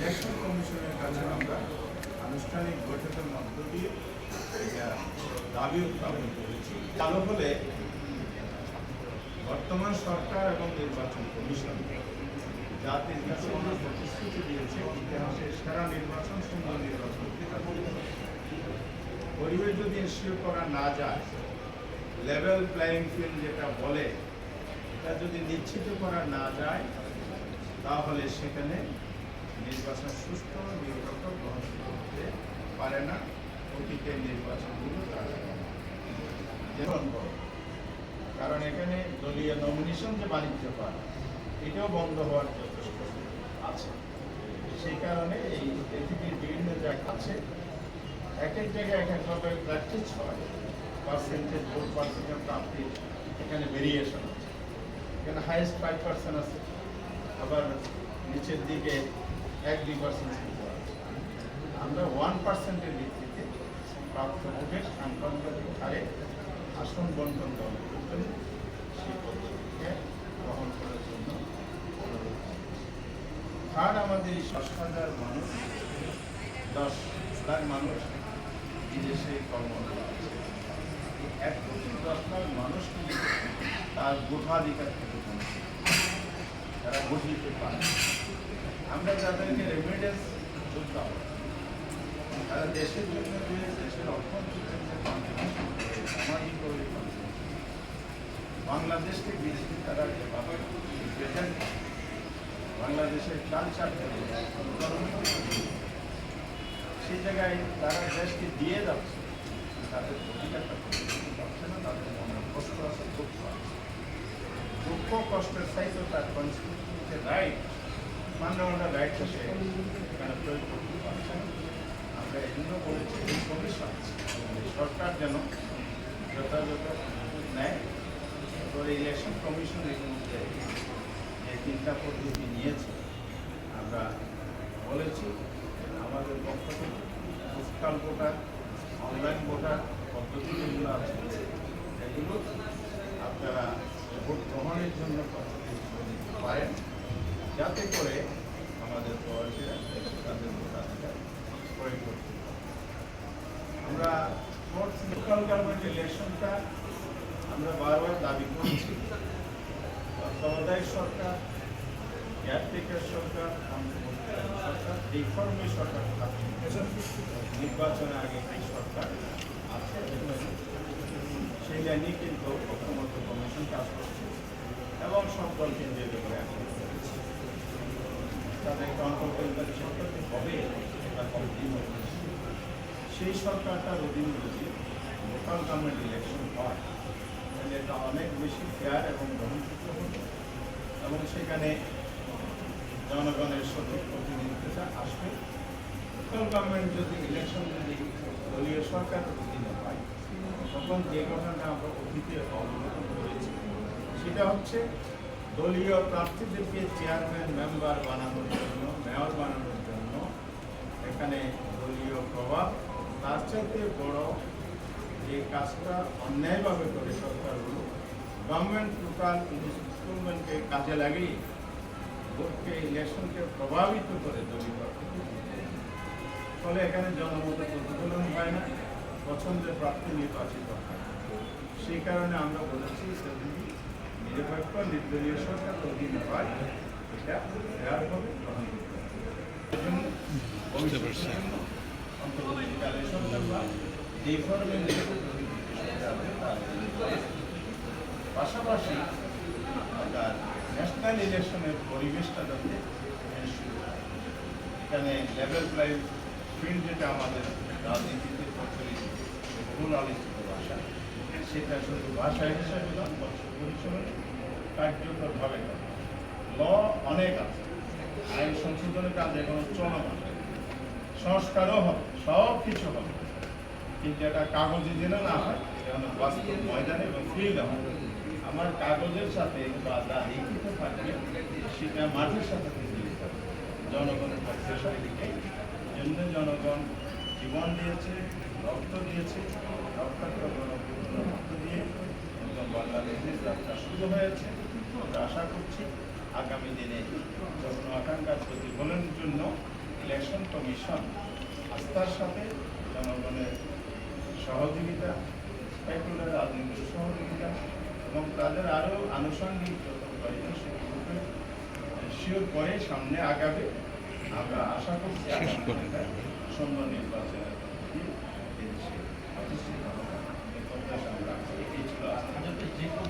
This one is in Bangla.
ইলেকশন কমিশনের কাছে আমরা আনুষ্ঠানিক বৈঠকের মধ্য দিয়ে দাবি উত্থাপন করেছি। চালু হলে বর্তমান সরকার এবং নির্বাচন কমিশন কাছে অনেক প্রতিশ্রুতি দিয়েছে ইতিহাসের সেরা নির্বাচন সুন্দর নির্বাচন পরিবেশ যদি ইস্যু করা না যায় লেভেল প্লেয়িং ফিল্ড যেটা বলে, এটা যদি নিশ্চিত করা না যায়, তাহলে সেখানে নির্বাচন সুস্থ নিরপেক্ষ, গ্রহণ করতে পারে না অতীতের নির্বাচনগুলো তারা কারণ এখানে দলীয় নমিনেশন যে বাণিজ্য করা এটাও বন্ধ হওয়ার যথেষ্ট আছে। সেই কারণে এই পৃথিবীর বিভিন্ন জায়গা আছে, এক এক জায়গায় এক একভাবে প্র্যাকটিস হয় পার্সেন্টেজ ভোট পার্সেন্টেজ প্রাপ্তির এখানে ভেরিয়েশন আছে। এখানে হাইয়েস্ট ফাইভ পার্সেন্ট আছে, আবার নিচের দিকে এক দুই আমরা ওয়ান পার্সেন্টের ভিত্তিতে প্রাপ্ত ভোটের সাংখ্যাধিক হারে আসন বন্টন দেওয়া জন্য সেই পদ্ধতিকে গ্রহণ করার জন্য অনুরোধ আমাদের এই দশ হাজার মানুষ, দশ লাখ মানুষ বিদেশে কর্মরত আছে। এক কোটি দশ লাখ মানুষ তার ভোটাধিকার থেকে বঞ্চিত তারা ভোট দিতে পারে। আমরা যাদেরকে রেমিডেন্স যোদ্ধা তারা দেশের জন্য যে দেশের করে। বাংলাদেশকে বিদেশে তারা যেভাবে বাংলাদেশের কালচার সেই জায়গায় তারা দেশকে দিয়ে যাচ্ছে। তাদের অধিকারটা পারছে না, তাদের মনে কষ্ট আছে, দুঃখ আছে। দুঃখ, কষ্টের সাইজও তার কনস্টিটিউশনকে রাইট মান্যমান্য রাইট সে এখানে প্রয়োগ করতে পারছে আমরা এই জন্য বলেছি কমিশন সরকার যেন যথাযথ নেয়। তো এই ইলেকশন কমিশন এর মধ্যে যে তিনটা পদ্ধতি নিয়েছে, আমরা বলেছি, আমাদের পক্ষ থেকে অনলাইন ভোটার পদ্ধতি যেগুলো আছে এগুলো আপনারা ভোট গ্রহণের জন্য পারেন যাতে করে আমাদের প্রবাসীরা আমরা লোকাল গভর্নমেন্ট ইলেকশনটা আমরা বারবার দাবি করছি তত্ত্বাবধায়ক সরকার কেয়ারটেকার সরকার সরকার এই ফর্মে সরকার নির্বাচনের আগে এই সরকার আছে সেই লাইনে কিন্তু প্রথমত কমিশন কাজ করছে এবং সকল কেন্দ্রীয় ব্যাপারে এখন করেছে তাদেরকে অন্তর্বর্তীকালীন সরকার যে হবে কতদিন সেই সরকারটার অধীনে যদি লোকাল গভর্নমেন্ট ইলেকশন হয়, তাহলে এটা অনেক বেশি ফেয়ার এবং গ্রহণযোগ্য হবে এবং সেখানে জনগণের সঠিক প্রতিনিধিত্বটা আসবে। লোকাল গভর্নমেন্ট যদি ইলেকশন যদি দলীয় সরকার অধীনে হয় তখন যে ঘটনাটা আমরা অতীতে অবলোকন করেছি সেটা হচ্ছে দলীয় প্রার্থীদেরকে চেয়ারম্যান মেম্বার বানানোর জন্য মেয়র বানানোর জন্য এখানে দলীয় প্রভাব তার চাইতে বড় যে কাজটা অন্যায়ভাবে করে সরকারগুলো গভর্নমেন্ট লোকাল ইনস্ট্রুমেন্টকে কাজে লাগিয়ে ভোটকে ইলেকশনকে প্রভাবিত করে দলীয়। ফলে এখানে জনমতের প্রতিফলন হয় না, পছন্দের প্রার্থী নির্বাচিত হয় সেই কারণে আমরা বলেছি যদি নিরপেক্ষ নির্দলীয় সরকার অধীনে হয় এটা ফেয়ার হবে গ্রহণ করতে সরকার বা যে ফর্মে তার পাশাপাশি ন্যাশনাল ইলেকশনের পরিবেশটা যাতে এখানে লেভেল প্লাই ফিল্ড যেটা আমাদের রাজনীতিতে প্রচলিত বহুল আলোচিত ভাষা সেটা শুধু ভাষা হিসাবে নয় পরিচালনা কার্যকরভাবে ল অনেক আছে। আইন সংশোধনের কাজ এখনও চলমান। সংস্কারও হবে, সব কিছু হবে। কিন্তু এটা কাগজে যেন না হয় হলো বাস্তব ময়দানে এবং ফিল্ডে হয় আমার কাগজের সাথে বা যা লিখিত থাকবে সেটা মাঠের সাথে জনগণের পক্ষে সবদিকে জন্য জনগণ জীবন দিয়েছে, রক্ত দিয়েছে, রক্তাক্ত দিয়ে যাত্রা শুরু হয়েছে আমরা আশা করছি আগামী দিনে যখন আকাঙ্ক্ষার প্রতিফলনের জন্য ইলেকশন কমিশন আস্থার সাথে জনগণের সহযোগিতা স্পেকুলার রাজনীতির সহযোগিতা এবং তাদের আরও আনুষঙ্গিক শিওর করে সামনে আগাবে, আমরা আশা করছি সুন্দর নির্বাচনের প্রতিষ্ঠিত প্রত্যাশা আমরা। এটাই ছিল আজকে